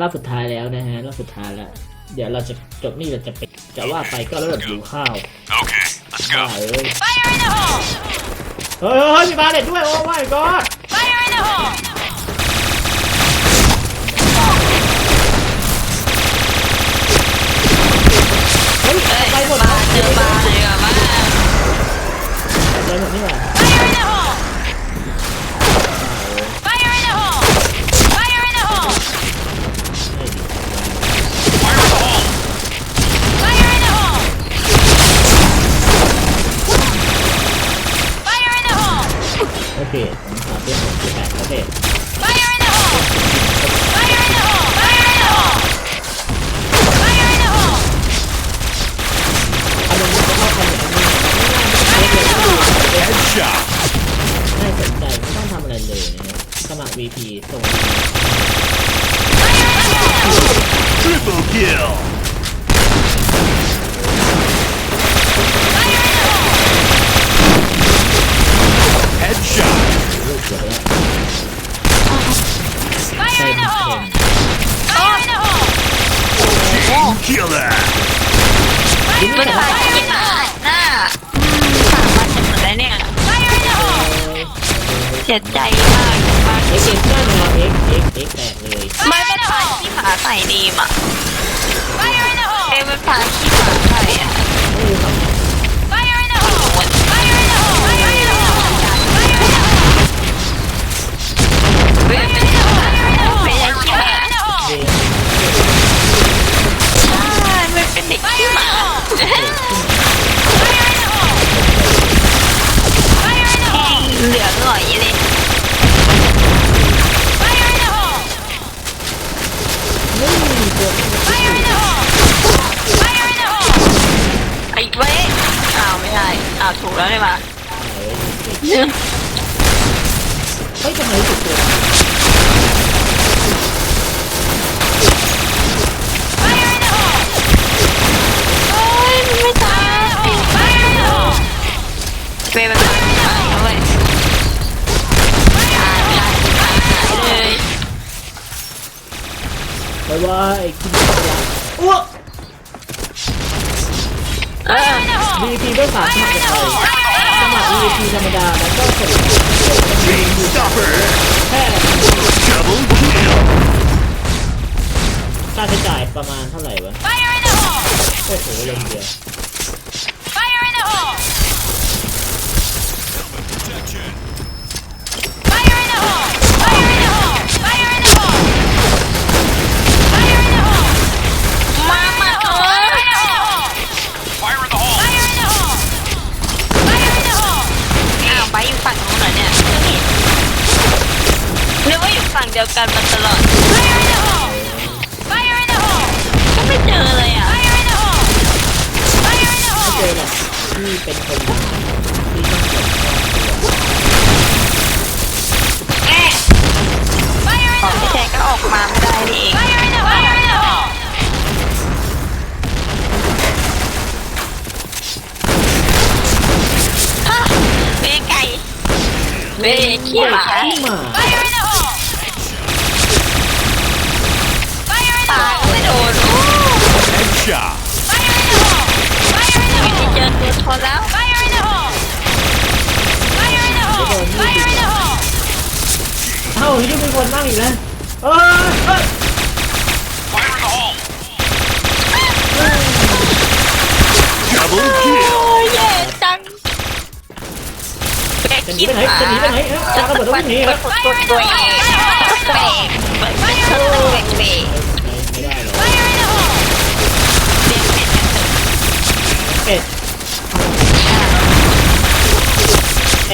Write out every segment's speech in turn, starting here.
รอบสุดท้ายแล้วนะฮะรอบสุดท้ายแล้ว เดี๋ยวเราจะจบนี่เราจะไปจะว่าไปก็เริ่มหิวข้าว Okay, let's บ้า go. เอ้ย Fire in the hole! เฮ้ยเฮ้ยมีบาเด็ดด้วยโอ้ my god Fire in the hole! โอเคผมหาเพื่อนผมที่แปดโอเค Fire in the hole! Fire in the hole! Fire in the hole! Fire in the hole! อารมณ์จะเข้าไปอย่างนี้ Headshot. ไม่สนใจไม่ต้องทำอะไรเลยนะครับสมัคร VP ส่ง Triple kill. Killer. มันพากินอาหารน่ะถามมาเสร็จหมดแล้วเนี่ย Fire in the hole! เสียใจมากมากเอ็กเอ็กซ์ได้เลยเอ็กเอ็กเอ็กแตกเลยไม่เป็นพาขี้หมาใส่ดีมอะ Fire in the เอ้ hole! เป็นพาขี้หมาใส่อะ แล้วได้ปะเฮ้ยทำไมรู้สึกตัว Fire in the hole! โอ้ยไม่ตาย Fire in the hole! เว้ยมันไม่ตายนะเว้ยตายตายตายเลยไปว่าไอ้กินอะไรอ้วกเออ VP ด้วยสามสมัครเ ลยสมัคร VP ธรรมดาแล้วก็กด Chain stopper. แค่ Double kill. ค่าใช้จ่ายประมาณเท่าไหร่วะ Fire in the hole! โอ้โหลงเดียว Fire in the hole! Protection. เดียวกันมาตลอด Fire in the hole! Fire in the hole! ก็ไม่เจอเลยอะ Fire in the hole! Fire in the ไม่เจ hole! อหรอกที่เป็นคนดังที่ต้องเก็บ Fire in ของ the พี่แจ๊ hole! ก็ออกมาไม่ได้นี่เอง Fire in the hole! Fire in the hole! ฮะเบไก่เบขี้หมา Headshot. Fire in the hole! Fire in the ไม่ hole! เจอตัวทนแล้ว Fire in the hole! Fire in the hole! Fire in the hole! เอ้าที่เป็นคนบ้างอีกแล้วเอ้ยเอ้ย Fire in the hole. Double โอ้ kill. ยแย่จังเบจะหนีขี้ไปหไหนมาจะหนีไปไหนเอ้ยจะจะระตเบิดกต้องมันหนีกครัดบกดกดตัวเองแปลกเหมือนเป็นเครื่องเบรกเบรก เอ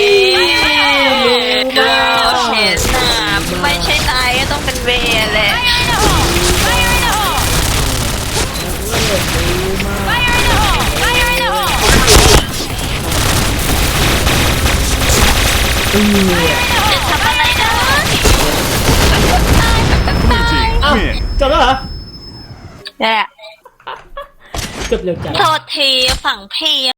จะทำอะไรนะ Blue team เอ้า win. จบแล้วเหรอเนี่ยจบเร็วจัง โทษทีฝั่งพี่